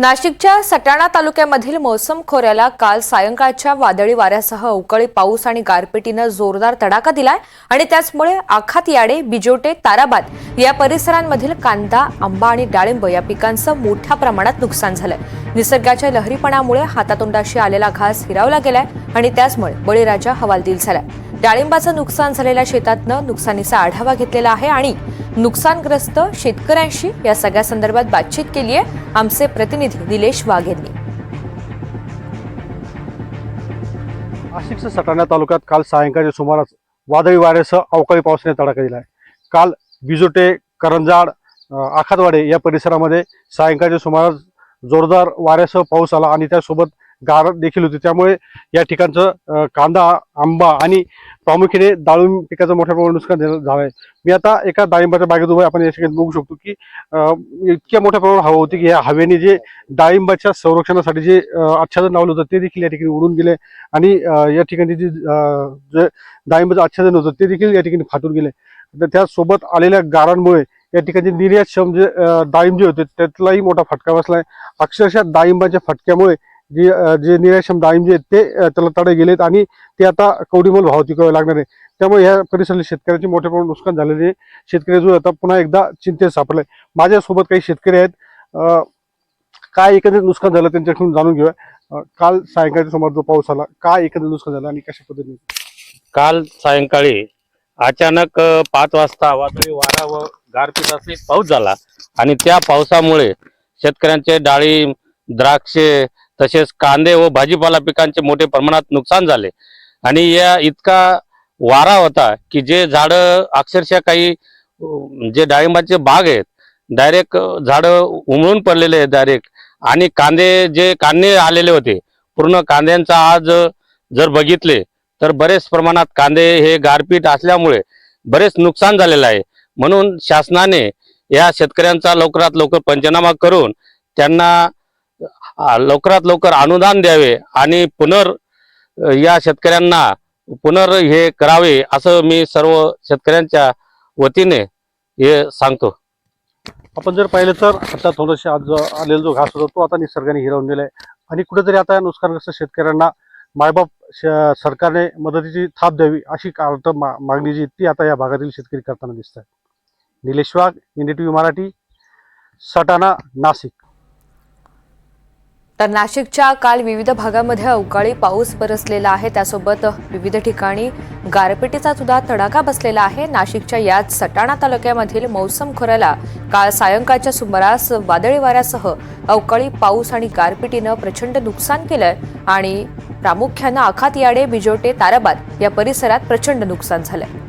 नाशिकच्या सटाणा तालुक्यामधील मोसम खोऱ्याला काल सायंकाळच्या वादळी वाऱ्यासह अवकाळी पाऊस आणि गारपिटीनं जोरदार तडाखा दिलाय आणि त्याचमुळे आखात याडे बिजोटे ताराबाद या परिसरांमधील कांदा आंबा आणि डाळिंब या पिकांचं मोठ्या प्रमाणात नुकसान झालंय. निसर्गाच्या लहरीपणामुळे हातातोंडाशी आलेला घास हिरावला गेलाय आणि त्याचमुळे बळीराजा हवालदिल झालाय. डाळिंबाचं नुकसान झालेल्या शेतातनं नुकसानीचा आढावा घेतलेला आहे आणि नुकसानग्रस्त शेतकऱ्यांशी या सगळ्या संदर्भात बातचीत केली आहे. आमचे प्रतिनिधी निलेश वाघ यांनी नाशिकच्या सटाणा तालुक्यात काल सायंकाळच्या सुमारास वादळी वाऱ्यासह अवकाळी पावसाने तडाखा दिला आहे. काल बिजोटे करंजाड आखातवाडे या परिसरामध्ये सायंकाळच्या सुमारास जोरदार वाऱ्यासह पाऊस आला आणि त्यासोबत गार देखील होती. त्यामुळे या ठिकाणचं कांदा आंबा आणि प्रामुख्याने डाळिंब पिकाचं मोठ्या प्रमाणात नुकसान झालं झालं आहे मी आता एका डाळिंबाच्या बागेत उभं आपण या ठिकाणी बघू शकतो की इतक्या मोठ्या प्रमाणात हवा होती की या हवेने जे डाळिंबाच्या संरक्षणासाठी जे आच्छादन लावलं होतं ते देखील या ठिकाणी उडून गेले आणि या ठिकाणी जे जे डाळिंबाचं आच्छादन होतं ते देखील या ठिकाणी फाटून गेले. तर त्यासोबत आलेल्या गारांमुळे या ठिकाणी निर्यातक्षम जे डाळिंब जे होते त्यातलाही मोठा फटका बसला आहे अक्षरशः डाळिंबाच्या फटक्यामुळे जे जे निर्यातक्षम डाळिंब जे आहेत ते त्याला तडे गेलेत आणि ते आता कवडीमोल भाव तिकावे लागणार आहे. त्यामुळे या परिसरातील शेतकऱ्यांचे मोठ्या प्रमाणात नुकसान झालेले आहे. शेतकरी जो आता पुन्हा एकदा चिंतेत सापडलाय. माझ्यासोबत काही शेतकरी आहेत. काय एकंदरीत नुकसान झालं त्यांच्याकडून जाणून घेऊया. काल सायंकाळच्या सुमार जो पाऊस आला काय एकंदरीत नुकसान झालं आणि कशा पद्धतीने? काल सायंकाळी अचानक पाच वाजता वादळी वारा व गारपीट असे पाऊस झाला. आणि त्या पावसामुळे शेतकऱ्यांचे डाळिंब द्राक्षे तसेच कांदे व भाजीपाला पिकांचे मोठे प्रमाणात नुकसान झाले. आणि या इतका वारा होता की जे झाडं अक्षरशः काही जे डाळिंबाचे बाग आहेत डायरेक्ट झाडं उमळून पडलेले आहेत डायरेक्ट आणि कांदे जे कांदे आलेले होते पूर्ण कांद्यांचा आज जर बघितले तर बरेच प्रमाणात कांदे हे गारपीट असल्यामुळे बरेच नुकसान झालेलं आहे. म्हणून शासनाने या शेतकऱ्यांचा लवकरात लवकर पंचनामा करून त्यांना लवकरात लवकर अनुदान द्यावे आणि पुनर या शेतकऱ्यांना पुनर हे करावे असं मी सर्व शेतकऱ्यांच्या वतीने हे सांगतो. आपण जर पाहिलं तर आता थोडंसं आज जो आलेला जो घास होता तो आता निसर्गाने हिरावून दिलाय. आणि कुठेतरी आता नुकसानग्रस्त शेतकऱ्यांना मायबाप श- सरकारने मदतीची थाप द्यावी अशी अर्थ मा- मागणी जी ती आता या भागातील शेतकरी करताना दिसत आहे निलेश वाघ व्ही मराठी सटाणा नाशिक. तर नाशिकच्या काल विविध भागामध्ये अवकाळी पाऊस बरसलेला आहे. त्यासोबत विविध ठिकाणी गारपिटीचा सुद्धा तडाखा बसलेला आहे. नाशिकच्या याच सटाणा तालुक्यामधील मौसम खोऱ्याला काल सायंकाळच्या सुमारास वादळी वाऱ्यासह अवकाळी पाऊस आणि गारपिटीनं प्रचंड नुकसान केलंय आणि प्रामुख्यानं आखात याडे बिजोटे ताराबाद या परिसरात प्रचंड नुकसान झालंय.